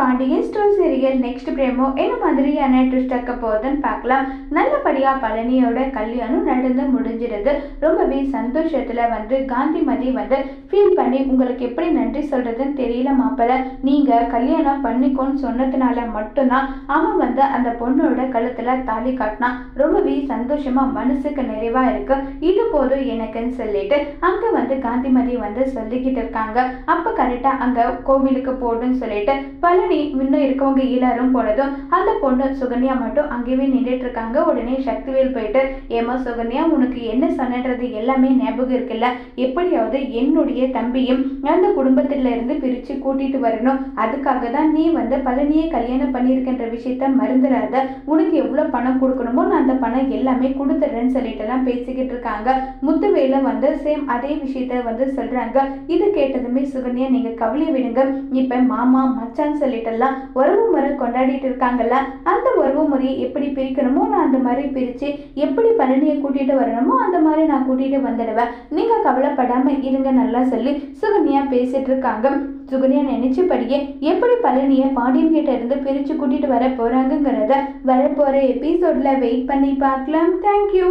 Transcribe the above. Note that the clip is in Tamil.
Pandian store serial next promo என்ன மாதிரியான ட்விஸ்ட் இருக்க போகுதுன்னு பார்க்கலாம். நல்லபடியாக பழனியோட கல்யாணம் நடந்து முடிஞ்சிருது ரொம்பவே சந்தோஷத்தில் வந்து காந்திமதி வந்து ஃபீல் பண்ணி உங்களுக்கு எப்படி நன்றி சொல்கிறதுன்னு தெரியல மாப்பிள்ள நீங்கள் கல்யாணம் பண்ணிக்கோன்னு சொன்னதுனால மட்டும்தான் அவன் வந்து அந்த பொண்ணோட கழுத்தில் தாலி காட்டினான் ரொம்பவே சந்தோஷமாக மனசுக்கு நிறைவாக இருக்கு. இது போதும் எனக்குன்னு சொல்லிட்டு அங்கே வந்து காந்திமதி வந்து சொல்லிக்கிட்டு இருக்காங்க. அப்போ கரெக்டாக அங்கே கோவிலுக்கு போடுன்னு சொல்லிட்டு பழனி இன்னும் இருக்கவங்க எல்லாரும் போனதும் அந்த பொண்ணு சுகன்யா மட்டும் அங்கேயே நின்றுட்டு இருக்காங்க. உடனே சக்திவேல் போயிட்டு ஏமா சுகன்யா உனக்கு என்ன சொன்னன்றது எல்லாமே ஞாபகம் இருக்குல்ல? எப்படியாவது என்னுடைய தம்பியும் அந்த குடும்பத்துல இருந்து பிரிச்சு கூட்டிட்டு வரணும். அதுக்காக தான் நீ வந்து பழனியை கல்யாணம் பண்ணியிருக்கின்ற விஷயத்த மறந்துடாத உனக்கு எவ்வளவு பணம் கொடுக்கணுமோ நான் அந்த பணம் எல்லாமே கொடுத்துட்றேன்னு சொல்லிட்டு எல்லாம் பேசிக்கிட்டு இருக்காங்க. முத்துவேல வந்து சேம் அதே விஷயத்த வந்து சொல்றாங்க. இது கேட்டதுமே சுகன்யா நீங்க கவலை விடுங்க. இப்ப மாமா மச்சான்னு சொல்லிட்டெல்லாம் உறவு முறை கொண்டாடிட்டு இருக்காங்கல்ல? அந்த உறவு முறையை எப்படி பிரிக்கணுமோ நான் அந்த மாதிரி பிரிச்சு எப்படி பழனியை கூட்டிட்டு வரணுமோ அந்த மாதிரி நான் கூட்டிட்டு வந்துடுவேன். நீங்க கவலைப்படாம இருங்க நல்லா சொல்லி சுகன்யா பேசிட்டு இருக்காங்க. சுகன்யா நினைச்சபடியே எப்படி பழனியை பாண்டியன் கிட்ட இருந்து பிரித்து கூட்டிட்டு வர போறாங்கங்கிறத வரப்போகிற எபிசோட்ல வெயிட் பண்ணி பார்க்கலாம். தேங்க்யூ